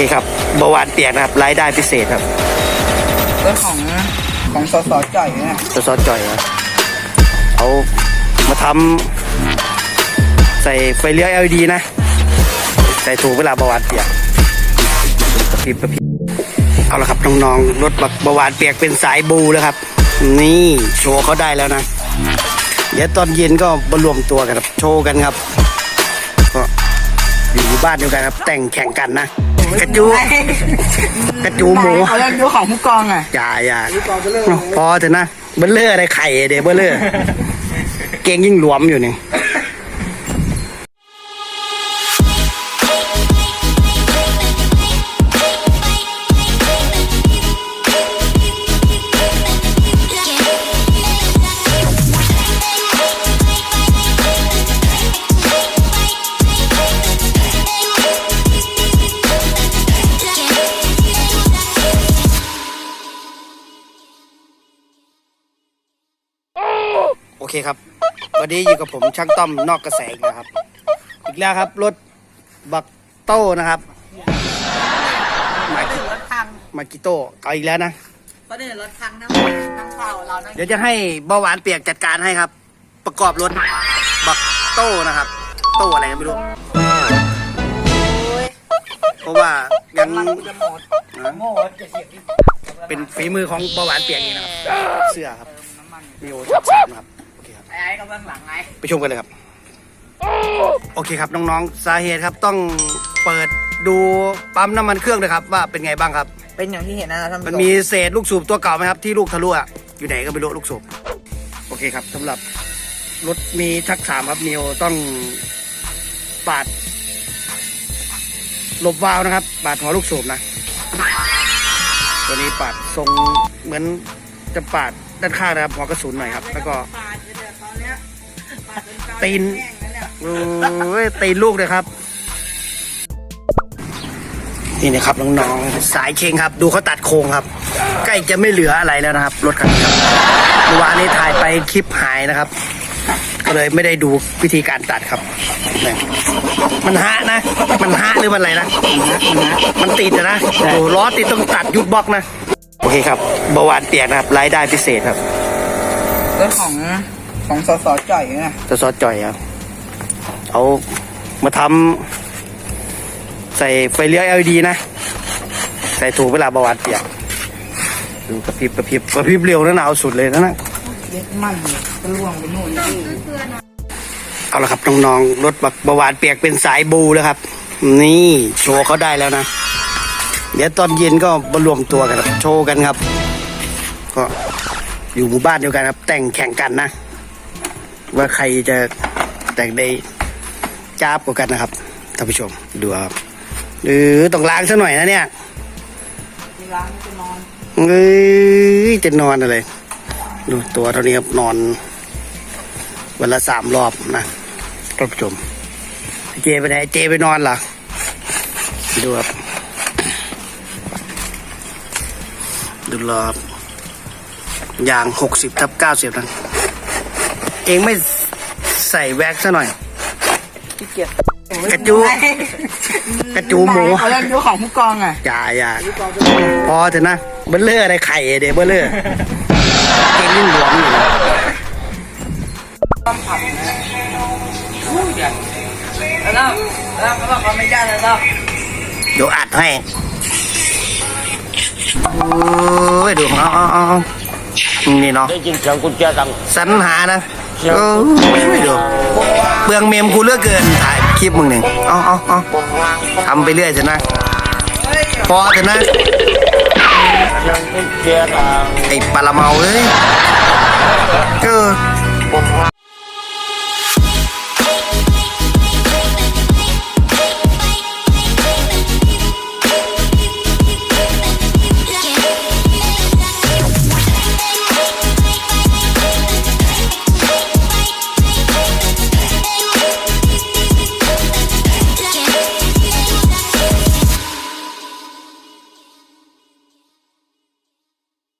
เคครับเบาหวานเปียกนะครับรายได้พิเศษครับเรื่องของของสสจ่อยเนี่ยสซอสจ่อยครับเอามาทำใส่ไฟเลี้ยว LED นะ ใส่ถูกเวลาเบาหวานเปียกกระพริบกระพริบเอาละครับน้องๆรถเบาหวานเปียกเป็นสายบูแล้วครับ นี่โชว์เขาได้แล้วนะ เดี๋ยวตอนเย็นก็มารวมตัวกันครับโชว์กันครับก็อยู่ บ้านเดียวกันครับ แต่งแข่งกันนะ กระจูกระจูหมูเขาเรียกดูของผู้กองอะอย่าอย่าพอเถอะนะเบลเลอร์อะไรไข่เดี๋ยวเบลเลอร์ เก่งยิ่งหลวมอยู่นี่ เคครับ วันนี้อยู่กับผมช่างต้อมนอกกระแสอีกแล้วครับ อีกแล้วครับรถบักโต้นะครับมารถพังมากิโต้เอาอีกแล้วนะประเด็นรถพังนั่งนั่งเฝ้าเรานั่งเดี๋ยวจะให้เบาหวานเปียกจัดการให้ครับ ประกอบรถบักโต้นะครับ โต้อะไรก็ไม่รู้เพราะว่ายังมันจะหมดนะหมดจะเสียบที่เป็นฝีมือของเบาหวานเปียกเองนะครับ เสื้อครับน้ำมันมีโอชัดสามนะครับ ก็เบื้องหลังไง ไปชมกันเลยครับ โอเคครับน้องๆ สาเหตุครับต้องเปิดดูปั๊มน้ำมันเครื่องนะครับ ว่าเป็นไงบ้างครับ เป็นอย่างที่เห็นนะท่านผู้ชมันมีเศษลูกสูบตัวเก่าไหมครับที่ลูกทะลุอะอยู่ไหนก็ไม่รู้ลูกสูบโอเคครับสำหรับรถมีชักสามครับนิวต้องปาดหลบวาล์วนะครับ ปาดหัวลูกสูบนะ ตัวนี้ปาดทรงเหมือนจะปาดด้านข้างนะครับหัวกระสุนหน่อยครับ แล้วก็ ตีนแห้งแล้วเนี่ยโอ้ยตีนลูกเลยครับ นี่นะครับน้องๆสายเชงครับ ดูเขาตัดโครงครับ ใกล้จะไม่เหลืออะไรแล้วนะครับ รถคันนี้ครับเมื่อวานนี้ถ่ายไปคลิปหายนะครับ ก็เลยไม่ได้ดูวิธีการตัดครับเนี่ยมันฮะนะ มันฮะหรือมันอะไรนะ มันติดอะนะโอ้ล้อติดต้องตัดยุดบล็อกนะ โอเคครับเบาหวานเปียกนะครับรายได้พิเศษครับเรื่องของ ของสสจ่อยเนี่ยจะซอสจ่อยครับเอามาทำใส่ไฟเลี้ยว LED นะ ใส่ถูกเวลาเบาหวานเปียกดูกระพริบกระพริบกระพริบเร็วนะหนาวสุดเลยนะนะเย็ดมันก็ล่วงไปนู่นนี่เอาละครับน้องๆรถบักเบาหวานเปียกเป็นสายบูแล้วครับ นี่โชว์เขาได้แล้วนะ เดี๋ยวตอนเย็นก็มารวมตัวกันครับโชว์กันครับ ก็อยู่หมู่บ้านเดียวกันครับ แต่งแข่งกันนะ ว่าใครจะแต่งได้จ้าบกว่ากันนะครับท่านผู้ชมดูครับหรือต้องล้างซะหน่อยนะเนี่ยล้านจะนอนเอ้ยจะนอนอะไรดูตัวเท่านี้ครับนอนวันละสามรอบนะท่านผู้ชม เจไปไหนเจไปนอนเหรอดูครับดูรอบอย่างหกสิบทับเก้าสิบนะเอ งไม่ใส่แว็กซ์ซะหน่อยที่เกียจกระจู กระจูหมูเขาเรียกดูของผู้กองอะอย่าอย่าพอเถอะนะเบลเลอร์อะไรไข่เดี๋ยวเบลเลอร์เก่งยิ่งหลวมอยู่นะต้องขับนะอู้เดี๋ยวแล้วแล้วเขาบอกว่าไม่ได้แล้วเดี๋ยวอัดให้โอ้ยดูเอาเอาเอาเอา นี่เนาะได้ยินเสียงกุญแจดังสรรหานะโอ้ยดูเปลืองเมมกูเหลือกเกินถ่ายคลิปมึงหนึ่งเอาเอาเอาทำไปเรื่อยเถอะนะพอเถอะนะเสียงกุญแจดังไอ้ปลาละเมาเลยเออผมว่า